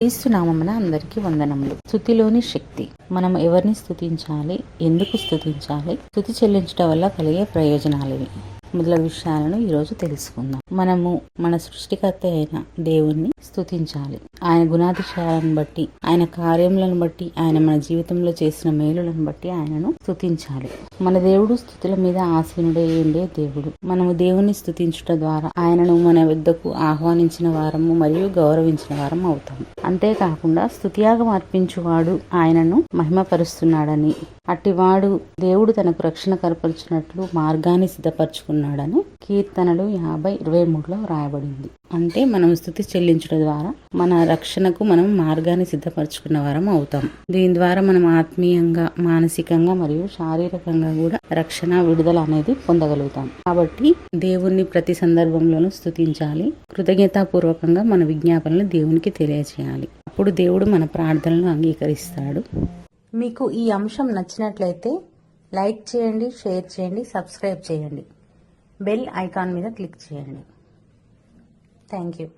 క్రీస్తునామమున అందరికీ వందనములు. స్థుతిలోని శక్తి. మనం ఎవరిని స్థుతించాలి? ఎందుకు స్థుతించాలి? స్థుతి చెల్లించడం వల్ల కలిగే ప్రయోజనాలు మొదల విషయాలను ఈరోజు తెలుసుకుందాం. మనము మన సృష్టికర్త అయిన దేవుణ్ణి స్థుతించాలి ఆయన గుణాతిశయాలను బట్టి ఆయన కార్యములను బట్టి ఆయన మన జీవితంలో చేసిన మేలులను బట్టి ఆయనను స్థుతించాలి మన దేవుడు స్థుతుల మీద ఆసీనుడే ఉండే దేవుడు. మనము దేవుని స్థుతించుట ద్వారా ఆయనను మన వద్దకు ఆహ్వానించిన వారము మరియు గౌరవించిన వారం అవుతాము. అంతేకాకుండా స్థుతియాగం అర్పించువాడు ఆయనను మహిమపరుస్తున్నాడని అట్టివాడు దేవుడు తనకు రక్షణ కనపరిచినట్లు మార్గాన్ని సిద్ధపరచుకున్నాడని కీర్తనలు యాభై ఇరవై మూడులో వ్రాయబడింది. అంటే మనం స్థుతి చెల్లించడం ద్వారా మన రక్షణకు మనం మార్గాన్ని సిద్ధపరచుకున్న వారం అవుతాం. దీని ద్వారా మనం ఆత్మీయంగా మానసికంగా మరియు శారీరకంగా కూడా రక్షణ విడుదల అనేది పొందగలుగుతాం. కాబట్టి దేవుణ్ణి ప్రతి సందర్భంలోనూ స్థుతించాలి. కృతజ్ఞతాపూర్వకంగా మన విజ్ఞాపనలు దేవునికి తెలియజేయాలి. అప్పుడు దేవుడు మన ప్రార్థనలను అంగీకరిస్తాడు. మీకు ఈ అంశం నచ్చినట్లయితే లైక్ చేయండి షేర్ చేయండి సబ్స్క్రైబ్ చేయండి. బెల్ ఐకాన్ మీద క్లిక్ చేయండి. Thank you.